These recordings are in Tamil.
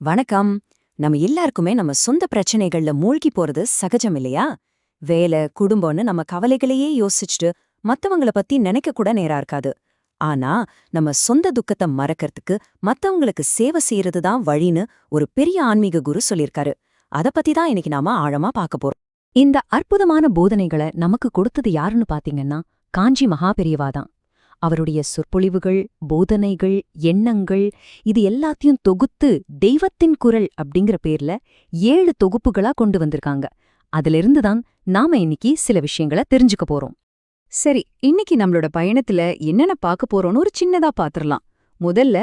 வணக்கம். நம்ம எல்லாருக்குமே நம்ம சொந்த பிரச்சனைகள்ல மூழ்கி போறது சகஜம் இல்லையா? வேலை குடும்பம்னு நம்ம கவலைகளையே யோசிச்சுட்டு மத்தவங்கள பத்தி நினைக்க கூட நேரா இருக்காது. ஆனா நம்ம சொந்த துக்கத்தை மறக்கறதுக்கு மத்தவங்களுக்கு சேவை செய்யறது தான் வழின்னு ஒரு பெரிய ஆன்மீக குரு சொல்லிருக்காரு அத பத்தி தான் இன்னைக்கு நாம ஆழமா பார்க்க போறோம். இந்த அற்புதமான போதனைகளை நமக்கு கொடுத்தது யாருன்னு பாத்தீங்கன்னா காஞ்சி மகாபெரியவாதான் அவருடைய சொற்பொழிவுகள் போதனைகள் எண்ணங்கள் இது எல்லாத்தையும் தொகுத்து தெய்வத்தின் குரல் அப்படிங்கிற பேர்ல ஏழு தொகுப்புகளா கொண்டு வந்திருக்காங்க. அதிலிருந்து தான் நாம இன்னைக்கு சில விஷயங்களை தெரிஞ்சுக்க போறோம். சரி இன்னைக்கு நம்மளோட பயணத்துல என்னென்ன பார்க்க போறோம்னு ஒரு சின்னதா பாத்திரலாம். முதல்ல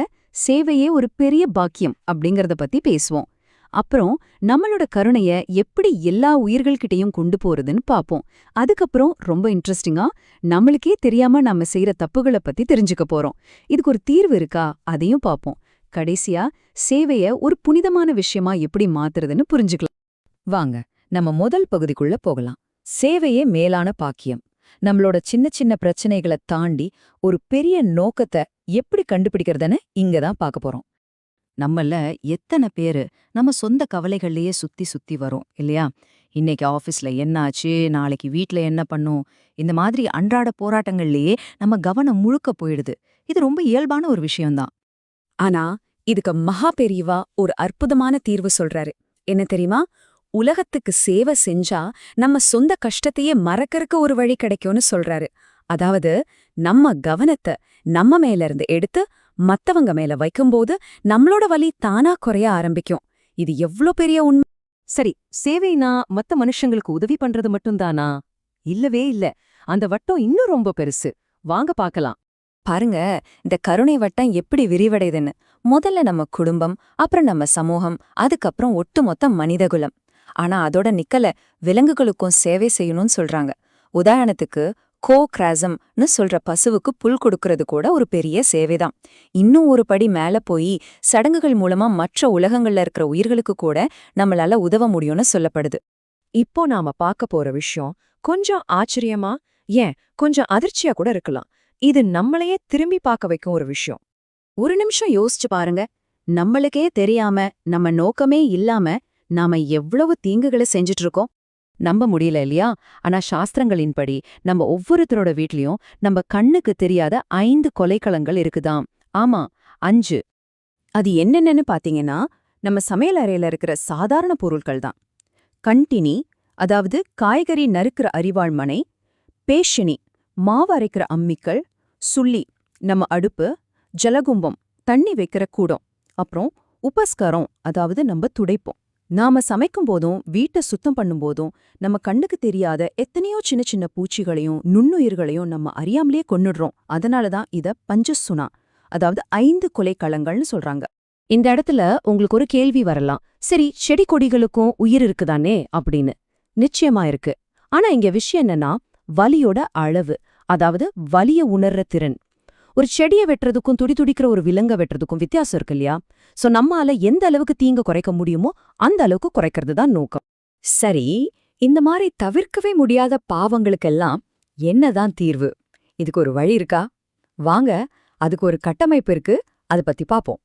சேவையே ஒரு பெரிய பாக்கியம் அப்படிங்கறத பத்தி பேசுவோம். அப்புறம் நம்மளோட கருணைய எப்படி எல்லா உயிர்கள்கிட்டயும் கொண்டு போறதுன்னு பாப்போம். அதுக்கப்புறம் ரொம்ப இன்ட்ரெஸ்டிங்கா நம்மளுக்கே தெரியாம நம்ம செய்யற தப்புகளை பத்தி தெரிஞ்சுக்க போறோம். இதுக்கு ஒரு தீர்வு இருக்கா? அதையும் பாப்போம். கடைசியா சேவைய ஒரு புனிதமான விஷயமா எப்படி மாத்துறதுன்னு புரிஞ்சுக்கலாம். வாங்க நம்ம முதல் பகுதிக்குள்ள போகலாம். சேவையே மேலான பாக்கியம். நம்மளோட சின்ன சின்ன பிரச்சனைகளை தாண்டி ஒரு பெரிய நோக்கத்தை எப்படி கண்டுபிடிக்கிறதுன்னு இங்க தான் பார்க்க போறோம். நம்மள எத்தனை பேரு நம்ம சொந்த கவலைகள்லயே சுத்தி சுத்தி வரோம் இல்லையா? இன்னைக்கு ஆஃபீஸ்ல என்ன ஆச்சு நாளைக்கு வீட்ல என்ன பண்ணும்? இந்த மாதிரி அன்றாட போராட்டங்கள்லயே நம்ம கவனம் முழுக்க போயிடுது. இது ரொம்ப இயல்பான ஒரு விஷயம்தான். ஆனா இதுக்கு மகா பெரியவா ஒரு அற்புதமான தீர்வு சொல்றாரு. என்ன தெரியுமா? உலகத்துக்கு சேவை செஞ்சா நம்ம சொந்த கஷ்டத்தையே மறக்கறக்கு ஒரு வழி கிடைக்கும்னு சொல்றாரு. அதாவது நம்ம கவனத்தை நம்ம மேல இருந்து எடுத்து மத்தவங்க மேல வைக்கும்போது நம்மளோட வலி தானா குறைய ஆரம்பிக்கும். இது எவ்ளோ பெரிய உண்மை? சரி சேவைனா மத்த மனுஷங்களுக்கு உதவி பண்றது மட்டும்தானா? இல்லவே இல்ல. அந்த வட்டம் இன்னும் ரொம்ப பெருசு. வாங்க பார்க்கலாம் பாருங்க இந்த கருணை வட்டம் எப்படி விரிவடையுதுன்னு முதல்ல நம்ம குடும்பம் அப்புறம் நம்ம சமூகம் அதுக்கப்புறம் ஒட்டுமொத்த மனிதகுலம். ஆனா அதோட நிக்கல விலங்குகளுக்கும் சேவை செய்யணும்னு சொல்றாங்க. உதாரணத்துக்கு கோ கிராசம்னு சொல்ற பசுவுக்கு புல் கொடுக்கறது கூட ஒரு பெரிய சேவைதான். இன்னும் ஒரு படி மேல போய் சடங்குகள் மூலமா மற்ற உலகங்கள்ல இருக்கிற உயிர்களுக்கு கூட நம்மளால உதவ முடியும்னு சொல்லப்படுது. இப்போ நாம பார்க்க போற விஷயம் கொஞ்சம் ஆச்சரியமா? ஏன்? கொஞ்சம் அதிர்ச்சியா கூட இருக்கலாம். இது நம்மளையே திரும்பி பார்க்க வைக்கும் ஒரு விஷயம். ஒரு நிமிஷம் யோசிச்சு பாருங்க. நம்மளுக்கே தெரியாம நம்ம நோக்கமே இல்லாம நாம எவ்வளவு தீங்குகளை செஞ்சுட்டு இருக்கோம்? நம்ப முடியல இல்லையா? ஆனா சாஸ்திரங்களின்படி நம்ம ஒவ்வொருத்தரோட வீட்லயும் நம்ம கண்ணுக்கு தெரியாத ஐந்து கொலைக்களங்கள் இருக்குதாம். ஆமா அஞ்சு. அது என்னென்னு பாத்தீங்கன்னா நம்ம சமையல் அறையில இருக்கிற சாதாரண பொருட்கள் தான். கண்டினி அதாவது காய்கறி நறுக்கிற அரிவாள்மனை பேஷினி மாவு அரைக்கிற அம்மிக்கள் சுள்ளி நம்ம அடுப்பு ஜலகும்பம் தண்ணி வைக்கிற கூடம் அப்புறம் உபஸ்கரம் அதாவது நம்ம துடைப்போம். நாம சமைக்கும் போதும் வீட்டை சுத்தம் பண்ணும்போதும் நம்ம கண்ணுக்கு தெரியாத எத்தனையோ சின்ன சின்ன பூச்சிகளையும் நுண்ணுயிர்களையும் நம்ம அறியாமலே கொன்னுடுறோம். அதனால தான் இத பஞ்சசுனா அதாவது ஐந்து கொலைக்களங்கள்னு சொல்றாங்க. இந்த இடத்துல உங்களுக்கு ஒரு கேள்வி வரலாம். சரி செடி கொடிகளுக்கும் உயிர் இருக்குதானே? அப்படின்னு. நிச்சயமா இருக்கு. ஆனா இங்க விஷயம் என்னன்னா வலியோட அளவு அதாவது வலிய உணர்ற திறன். ஒரு செடியை வெட்டுறதுக்கும் துடி துடிக்கிற ஒரு விலங்க வெட்டுறதுக்கும் வித்தியாசம் இருக்கு இல்லையா? சோ நம்மால எந்த அளவுக்கு தீங்க குறைக்க முடியுமோ அந்த அளவுக்கு குறைக்கிறது தான் நோக்கம். சரி இந்த மாதிரி தவிர்க்கவே முடியாத பாவங்களுக்கெல்லாம் என்னதான் தீர்வு? இதுக்கு ஒரு வழி இருக்கா? வாங்க அதுக்கு ஒரு கட்டமைப்பு இருக்கு. அத பத்தி பாப்போம்.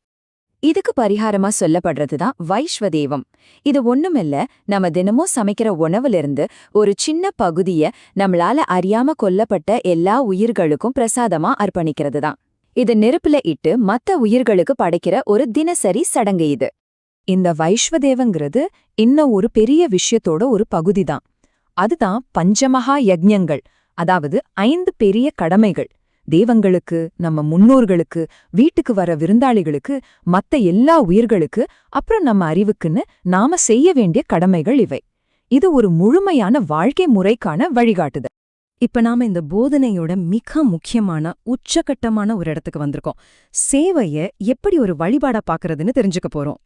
இதுக்கு பரிகாரமா சொல்லப்படுறதுதான் வைஸ்வதேவம் இது ஒண்ணுமில்ல நம்ம தினமும் சமைக்கிற உணவுலிருந்து ஒரு சின்ன பகுதிய நம்மளால அறியாம கொல்லப்பட்ட எல்லா உயிர்களுக்கும் பிரசாதமா அர்ப்பணிக்கிறது தான் இது நெருப்புல இட்டு மத்த உயிர்களுக்கு படைக்கிற ஒரு தினசரி சடங்கு இது. இந்த வைஸ்வதேவங்கிறது இன்னும் ஒரு பெரிய விஷயத்தோட ஒரு பகுதிதான். அதுதான் பஞ்சமகா யஜ்யங்கள் அதாவது ஐந்து பெரிய கடமைகள். தேவங்களுக்கு நம்ம முன்னோர்களுக்கு வீட்டுக்கு வர விருந்தாளிகளுக்கு மத்த எல்லா உயிர்களுக்கு அப்புறம் நம்ம அறிவுக்குன்னு நாம செய்ய வேண்டிய கடமைகள் இவை. இது ஒரு முழுமையான வாழ்க்கை முறைக்கான வழிகாட்டுதல். இப்ப நாம இந்த போதனையோட மிக முக்கியமான உச்சகட்டமான ஒரு இடத்துக்கு வந்திருக்கோம். சேவைய எப்படி ஒரு வழிபாடா பாக்குறதுன்னு தெரிஞ்சுக்க போறோம்.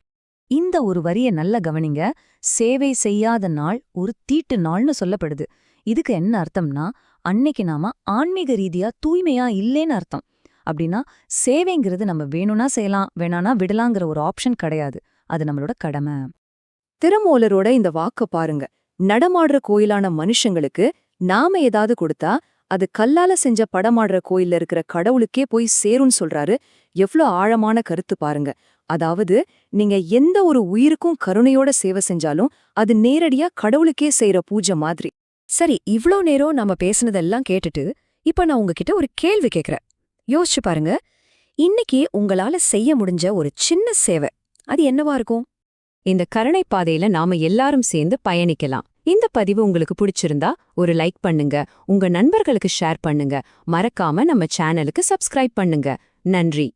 இந்த ஒரு வரிய நல்ல கவனிங்க. சேவை செய்யாத நாள் ஒரு தீட்டு நாள்னு சொல்லப்படுது. இதுக்கு என்ன அர்த்தம்னா அன்னைக்கு நாம ஆன்மீக ரீதியா தூய்மையா இல்லேன்னு அர்த்தம். அப்படின்னா சேவைங்கிறது நம்ம வேணும்னா செய்யலாம் வேணானா விடலாங்கிற ஒரு ஆப்ஷன் கிடையாது. அது நம்மளோட கடமை. திருமூலரோட இந்த வாக்க பாருங்க. நடமாடுற கோயிலான மனுஷங்களுக்கு நாம ஏதாவது கொடுத்தா அது கல்லால செஞ்ச படமாடுற கோயில்ல இருக்கிற கடவுளுக்கே போய் சேரும்னு சொல்றாரு. எவ்ளோ ஆழமான கருத்து பாருங்க. அதாவது நீங்க எந்த ஒரு உயிருக்கும் கருணையோட சேவை செஞ்சாலும் அது நேரடியா கடவுளுக்கே செய்யற பூஜை மாதிரி. சரி இவ்ளோ நேரம் நம்ம பேசுனதெல்லாம் கேட்டுட்டு இப்ப நான் உங்ககிட்ட ஒரு கேள்வி கேக்குறேன். யோசிச்சு பாருங்க. இன்னைக்கு உங்களால செய்ய முடிஞ்ச ஒரு சின்ன சேவை அது என்னவா இருக்கும்? இந்த கருணை பாதையில நாம எல்லாரும் சேர்ந்து பயணிக்கலாம். இந்த பதிவு உங்களுக்கு பிடிச்சிருந்தா ஒரு லைக் பண்ணுங்க உங்க நண்பர்களுக்கு ஷேர் பண்ணுங்க மறக்காம நம்ம சேனலுக்கு சப்ஸ்கிரைப் பண்ணுங்க. நன்றி.